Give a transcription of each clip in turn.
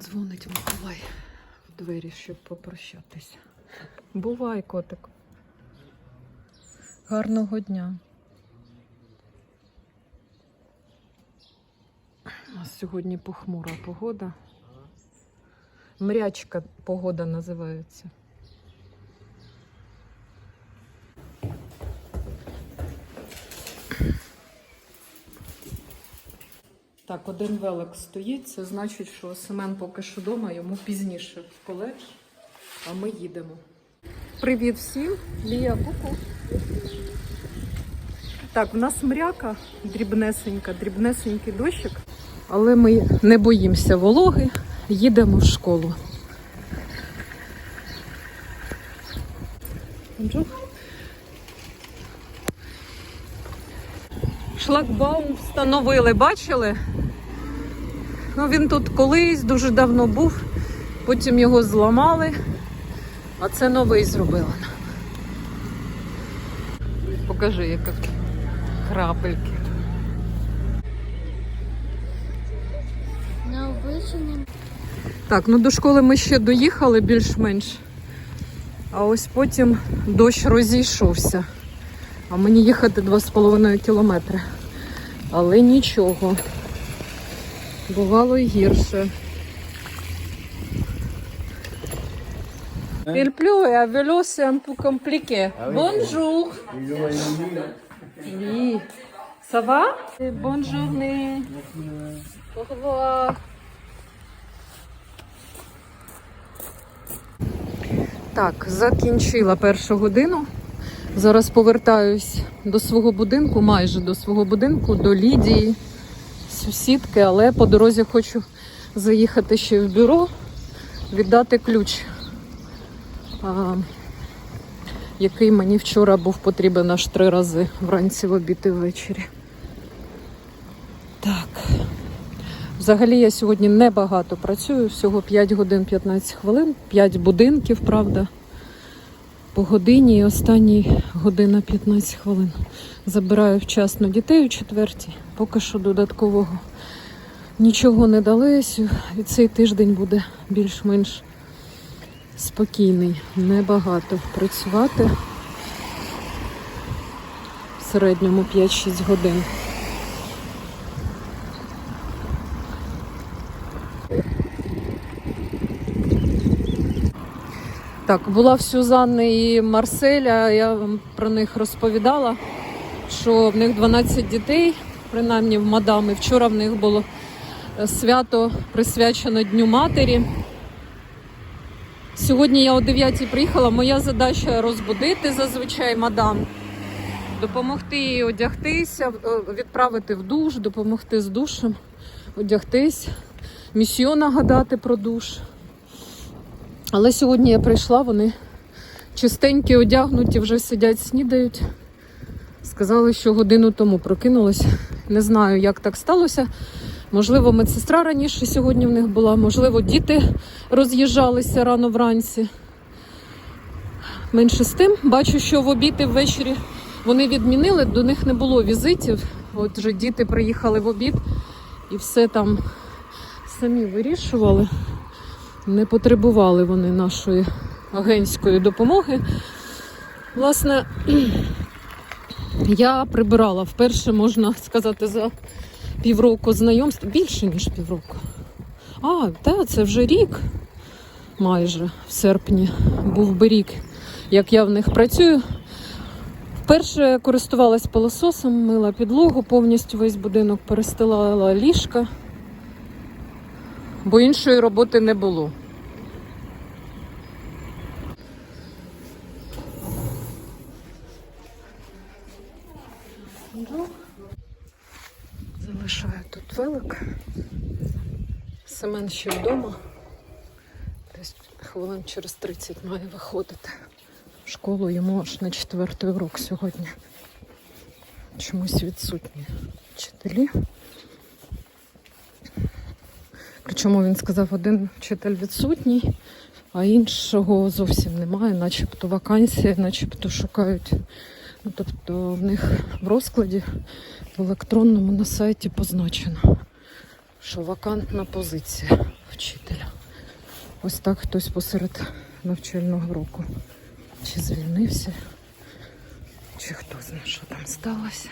Дзвонить Миколай в двері, щоб попрощатися. Бувай, котик. Гарного дня. Сьогодні похмура погода. Мрячка погода називається. Так, один велик стоїть. Це значить, що Семен поки що вдома, йому пізніше в коледж, а ми їдемо. Привіт всім! Лія Куку. Так, в нас мряка дрібнесенька, дрібнесенький дощик, але ми не боїмося вологи, їдемо в школу. Шлагбаум встановили, бачили? Ну, він тут колись дуже давно був, потім його зламали, а це новий зробили. Покажи, яка крапельки. На обичайному Так, ну до школи ми ще доїхали більш-менш. А ось потім дощ розійшовся. А мені їхати 2,5 кілометри. Але нічого. Бувало й гірше. Il pleut et à vélo c'est un peu compliqué. Bonjour. Oui. Ça va? Bonne journée. Au revoir. Так, закінчила першу годину. Зараз повертаюсь до свого будинку, майже до свого будинку, до Лідії, сусідки, але по дорозі хочу заїхати ще в бюро, віддати ключ, а, який мені вчора був потрібен аж три рази вранці в обід і ввечері. Так. Взагалі я сьогодні небагато працюю, всього 5 годин 15 хвилин, 5 будинків, правда. По годині і останні година 15 хвилин. Забираю вчасно дітей у четвертій. Поки що додаткового нічого не далися, І цей тиждень буде більш-менш спокійний. Небагато працювати. В середньому 5-6 годин. Так, була в Сюзанни і Марселя, я вам про них розповідала, що в них 12 дітей, принаймні в мадами. Вчора в них було е, свято присвячено Дню Матері. Сьогодні я о 9 приїхала. Моя задача розбудити зазвичай мадам, допомогти їй одягтися, е, відправити в душ, допомогти з душем, одягтись, місіо нагадати про душ. Але сьогодні я прийшла, вони чистенькі, одягнуті, вже сидять, снідають. Сказали, що годину тому прокинулась. Не знаю, як так сталося. Можливо, медсестра раніше сьогодні в них була, можливо, діти роз'їжджалися рано вранці. Менше з тим, бачу, що в обід і ввечері вони відмінили, до них не було візитів. От вже діти приїхали в обід і все там самі вирішували. Не потребували вони нашої агентської допомоги. Власне, я прибирала вперше, можна сказати, за півроку знайомства. Більше, ніж півроку. А, та, це вже рік майже в серпні був би рік, як я в них працюю. Вперше користувалась пилососом, мила підлогу, повністю весь будинок перестилала ліжка бо іншої роботи не було. Залишаю тут велик. Семен ще вдома. Десь хвилин через 30 має виходити. В школу йому аж на четвертий урок сьогодні. Чомусь відсутні вчителі. Причому він сказав, один вчитель відсутній, а іншого зовсім немає, начебто вакансія, начебто шукають. Ну, тобто в них в розкладі в електронному на сайті позначено, що вакантна позиція. вчителя. Ось так хтось посеред навчального року. Чи звільнився, чи хто знає, що там сталося.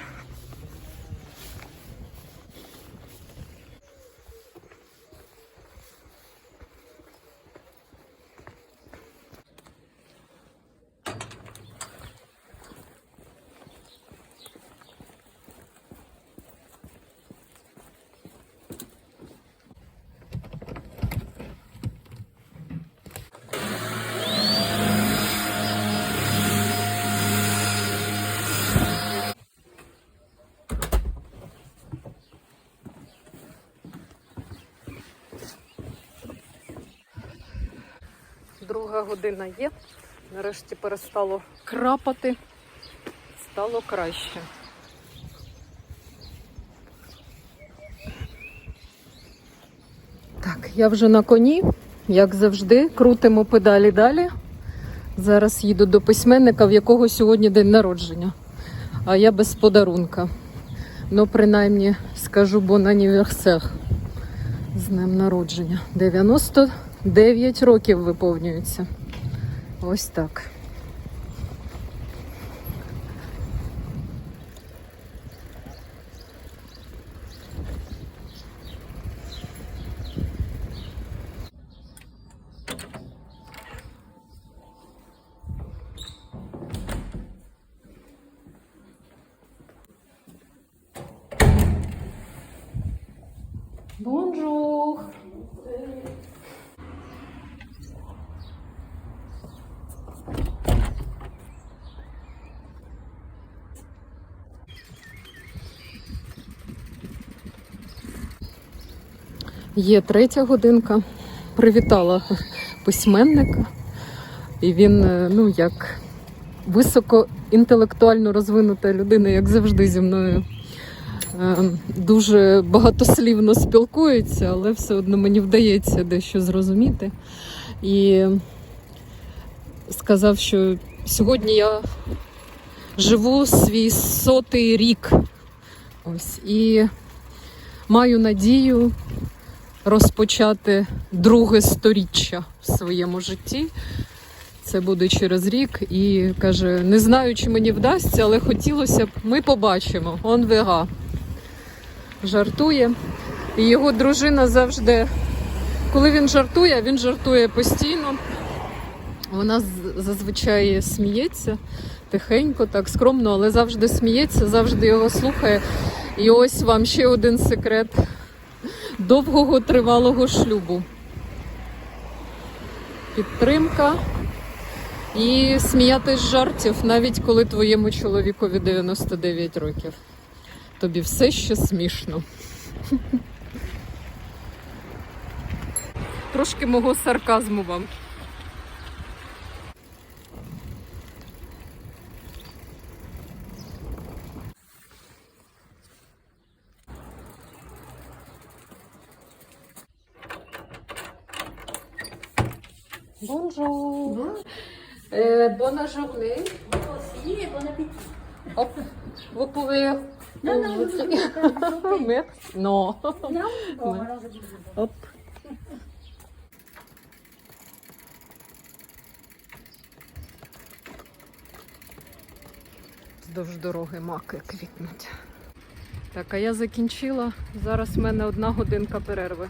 Друга година є. Нарешті перестало крапати. Стало краще. Так, я вже на коні, як завжди, крутимо педалі далі. Зараз їду до письменника, в якого сьогодні день народження. А я без подарунка. Ну, принаймні, скажу бон аніверсер з днем народження. 99 років виповнюється. Ось так. Бонжур! Є третя годинка. Привітала письменника. І він, е, ну, як високоінтелектуально розвинута людина, як завжди зі мною е, дуже багатослівно спілкується, але все одно мені вдається дещо зрозуміти. І сказав, що сьогодні я живу свій сотий рік. Ось, і маю надію розпочати друге сторіччя в своєму житті. Це буде через рік. І каже: не знаю, чи мені вдасться, але хотілося б, ми побачимо. Он вега. Жартує. І його дружина завжди, коли він жартує, він жартує постійно. Вона зазвичай сміється тихенько, так скромно, але завжди сміється, завжди його слухає. І ось вам ще один секрет довгого тривалого шлюбу. Підтримка і сміятись з жартів, навіть коли твоєму чоловікові 99 років. Тобі все ще смішно. Трошки мого сарказму вам. Prie. Merci. Non. Non Bon, Ouais. alors je vous le Hop. Вздовж дороги маки квітнуть. Так, а я закінчила. Зараз в мене одна годинка перерви.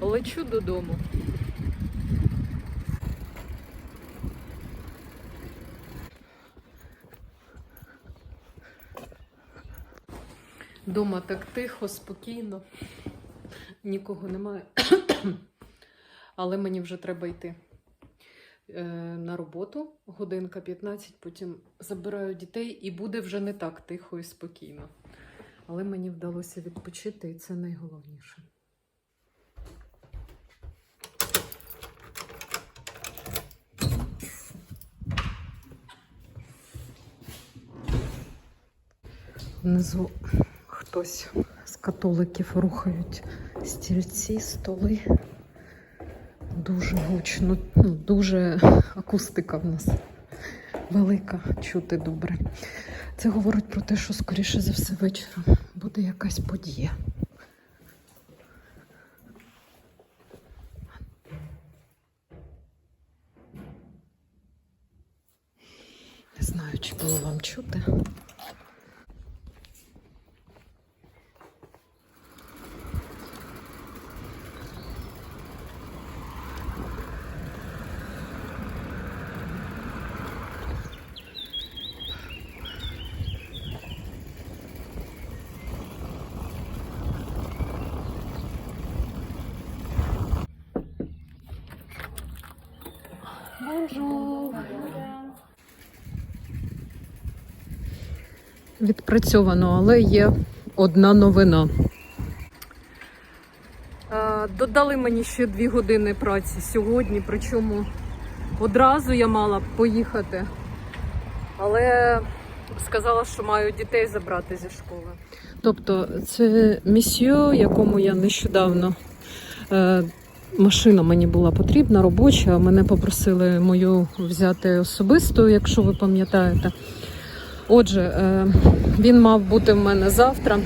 Лечу додому. Дома так тихо, спокійно. Нікого немає. Але мені вже треба йти е, на роботу. Годинка 15, потім забираю дітей і буде вже не так тихо і спокійно. Але мені вдалося відпочити, і це найголовніше. Внизу хтось з католиків рухають стільці, столи. Дуже гучно, ну, дуже акустика в нас велика, чути добре. Це говорить про те, що, скоріше за все, вечором буде якась подія. Не знаю, чи було вам чути. Відпрацьовано, але є одна новина. Е, Додали мені ще дві години праці сьогодні, причому одразу я мала поїхати, але сказала, що маю дітей забрати зі школи. Тобто, це місьо, якому я нещодавно е, машина мені була потрібна, робоча. Мене попросили мою взяти особисто, якщо ви пам'ятаєте. Отже, е, він мав бути в мене завтра,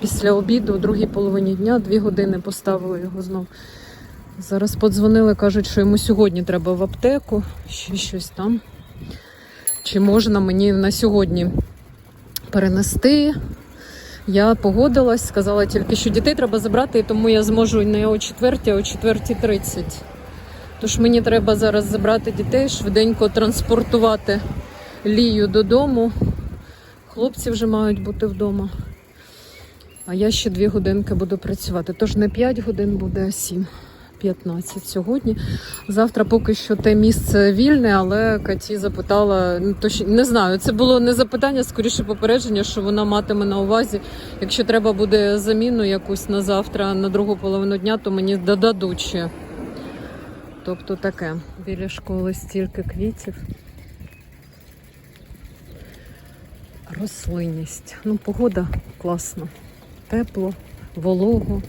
після обіду, у другій половині дня, дві години поставили його знов. Зараз подзвонили, кажуть, що йому сьогодні треба в аптеку, ще щось там. Чи можна мені на сьогодні перенести? Я погодилась, сказала тільки, що дітей треба забрати, і тому я зможу не о 4, а о 4.30. Тож мені треба зараз забрати дітей, швиденько транспортувати Лію додому. Хлопці вже мають бути вдома. А я ще дві годинки буду працювати. Тож не 5 годин буде, а 7. 15 сьогодні. Завтра поки що те місце вільне, але Каті запитала, ну, точ- не знаю, це було не запитання, скоріше попередження, що вона матиме на увазі. Якщо треба буде заміну якусь на завтра, на другу половину дня, то мені додадуть ще. Тобто таке. Біля школи стільки квітів. Рослинність. Ну, погода класна. Тепло, волого.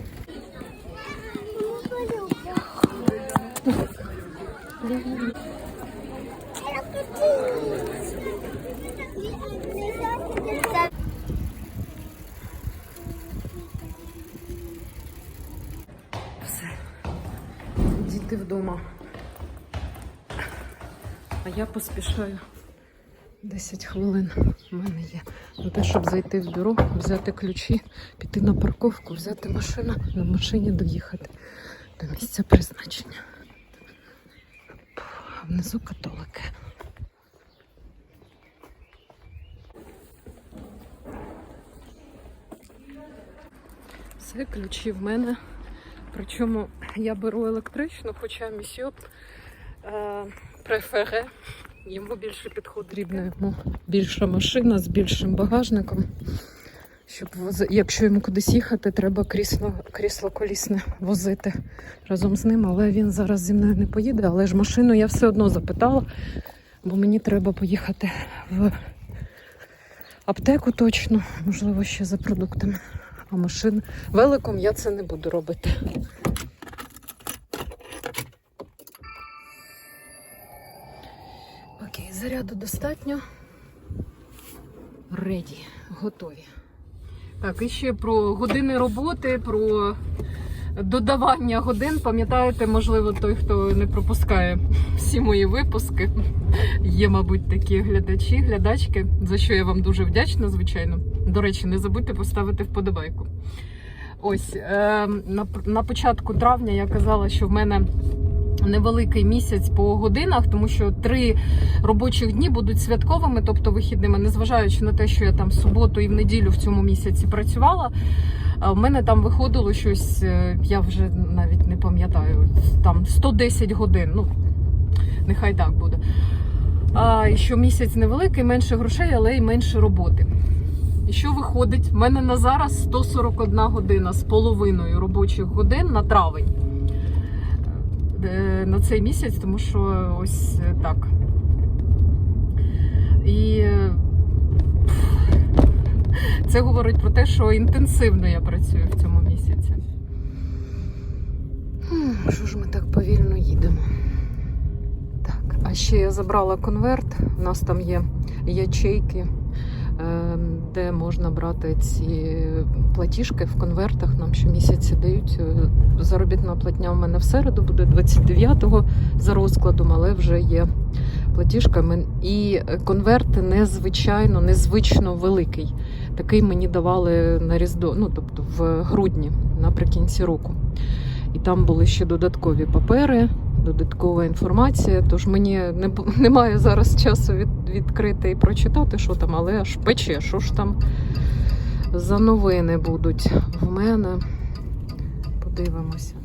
Все. Діти вдома. А я поспішаю. 10 хвилин в мене є на те, щоб зайти в бюро, взяти ключі, піти на парковку, взяти машину, на машині доїхати до місця призначення. А внизу католики. Все, ключі в мене. Причому я беру електричну, хоча місьо е, префере. Йому більше підходить. Потрібна йому більша машина з більшим багажником. Щоб вози... Якщо йому кудись їхати, треба крісло, крісло колісне возити разом з ним. Але він зараз зі мною не поїде. Але ж машину я все одно запитала, бо мені треба поїхати в аптеку точно, можливо, ще за продуктами. А машин великом я це не буду робити. Заряду достатньо. Реді, готові. Так, і ще про години роботи, про додавання годин. Пам'ятаєте, можливо, той, хто не пропускає всі мої випуски. Є, мабуть, такі глядачі, глядачки, за що я вам дуже вдячна, звичайно. До речі, не забудьте поставити вподобайку. Ось е, на, на початку травня я казала, що в мене невеликий місяць по годинах, тому що три робочих дні будуть святковими, тобто вихідними, незважаючи на те, що я там суботу і в неділю в цьому місяці працювала. В мене там виходило щось, е, я вже навіть не пам'ятаю, там 110 годин. Ну, нехай так буде. А, і що місяць невеликий, менше грошей, але й менше роботи. І що виходить? В мене на зараз 141 година з половиною робочих годин на травень на цей місяць, тому що ось е, так. І е, це говорить про те, що інтенсивно я працюю в цьому місяці. Що ж ми так повільно їдемо? Так, а ще я забрала конверт. У нас там є ячейки, е, де можна брати ці платіжки в конвертах. Нам щомісяці дають. Е, Заробітна платня в мене в середу буде 29-го за розкладом, але вже є платіжками. І конверт незвичайно, незвично великий. Такий мені давали на Різдво, ну тобто в грудні, наприкінці року. І там були ще додаткові папери, додаткова інформація. Тож мені не, немає зараз часу від, відкрити і прочитати, що там, але аж пече, що ж там за новини будуть в мене. Подивимося.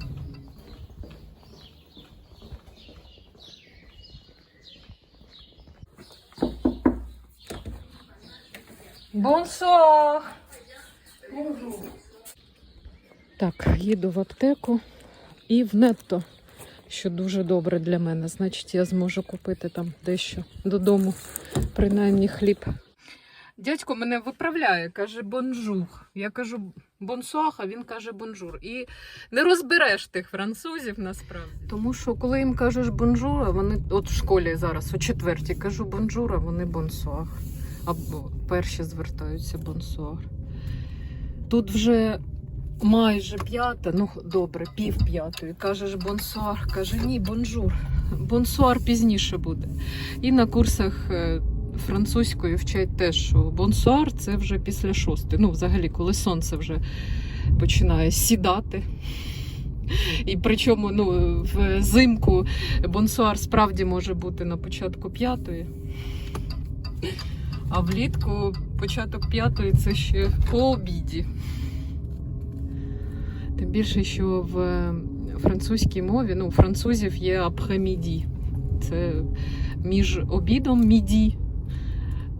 Бонсуар! Так, їду в аптеку і в нетто, що дуже добре для мене. Значить, я зможу купити там дещо додому, принаймні хліб. Дядько мене виправляє, каже бонжур. Я кажу бонсуах, а він каже бонжур. І не розбереш тих французів насправді. Тому що коли їм кажеш бонжур, вони от в школі зараз, о четвертій кажу бонжур, а вони бонсуах. Або перші звертаються бонсуар. Тут вже майже п'ята, ну добре, пів п'ятої. Кажеш бонсуар, каже ні, бонжур. Бонсуар пізніше буде. І на курсах е, французької вчать теж, що бонсуар це вже після шостої. Ну, взагалі, коли сонце вже починає сідати. І причому ну, взимку бонсуар справді може бути на початку п'ятої. А влітку початок п'ятої це ще по обіді. Тим більше, що в французькій мові ну, французів є après-midi. Це між обідом міді,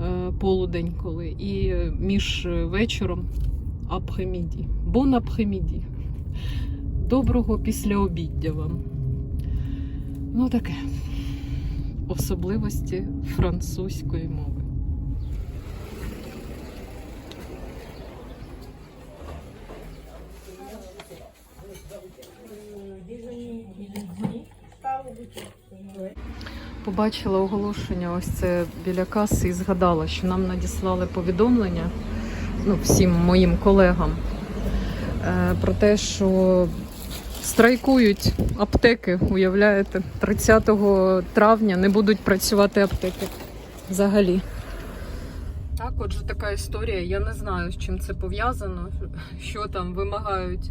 е, полудень, коли, і між вечором après-midi. Bon après-midi. Доброго післяобіддя вам. Ну таке. Особливості французької мови. Побачила оголошення ось це біля каси і згадала, що нам надіслали повідомлення ну, всім моїм колегам е, про те, що страйкують аптеки, уявляєте, 30 травня не будуть працювати аптеки взагалі. Так, отже, така історія. Я не знаю, з чим це пов'язано, що там вимагають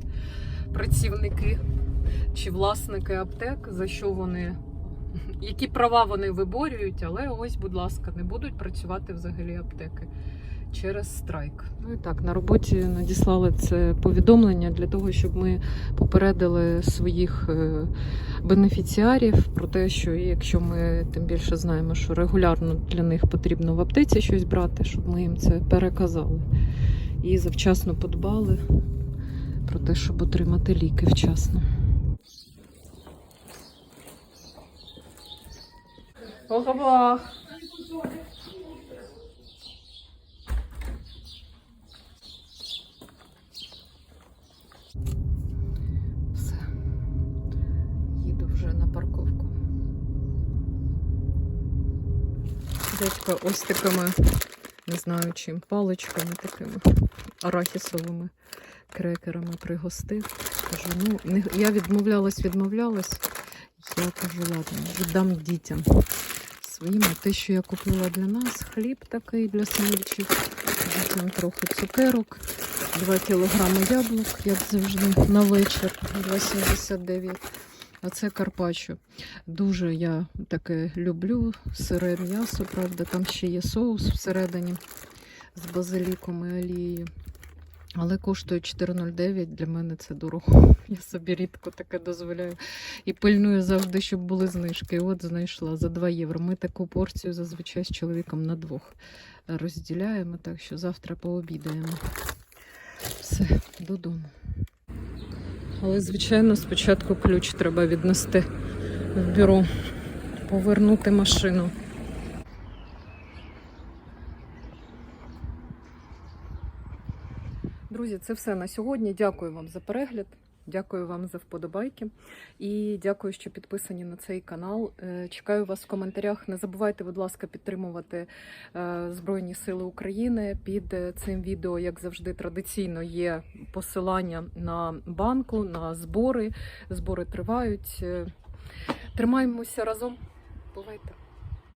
працівники чи власники аптек, за що вони, які права вони виборюють, але ось, будь ласка, не будуть працювати взагалі аптеки через страйк. Ну і так, на роботі надіслали це повідомлення для того, щоб ми попередили своїх е, бенефіціарів про те, що якщо ми тим більше знаємо, що регулярно для них потрібно в аптеці щось брати, щоб ми їм це переказали. І завчасно подбали про те, щоб отримати ліки вчасно. Au revoir. Все. Їду вже на парковку. Ось такими, не знаю чим, паличками такими арахісовими крекерами пригостив. Кажу, ну, не, я відмовлялась, відмовлялась. Я кажу, ладно, віддам дітям своїм. Те, що я купила для нас, хліб такий для сендвічів, дітям трохи цукерок, 2 кілограми яблук, як завжди, на вечір 2,79. А це карпаччо. Дуже я таке люблю. Сире м'ясо, правда, там ще є соус всередині з базиліком і олією. Але коштує 4,09. Для мене це дорого. Я собі рідко таке дозволяю. І пильную завжди, щоб були знижки. От знайшла за 2 євро. Ми таку порцію зазвичай з чоловіком на двох розділяємо, так що завтра пообідаємо. Все, додому. Але, звичайно, спочатку ключ треба віднести в бюро, повернути машину. Друзі, це все на сьогодні. Дякую вам за перегляд. Дякую вам за вподобайки і дякую, що підписані на цей канал. Е, Чекаю вас в коментарях. Не забувайте, будь ласка, підтримувати е, Збройні Сили України. Під е, цим відео, як завжди, традиційно є посилання на банку, на збори. Збори тривають. Тримаємося разом. Бувайте!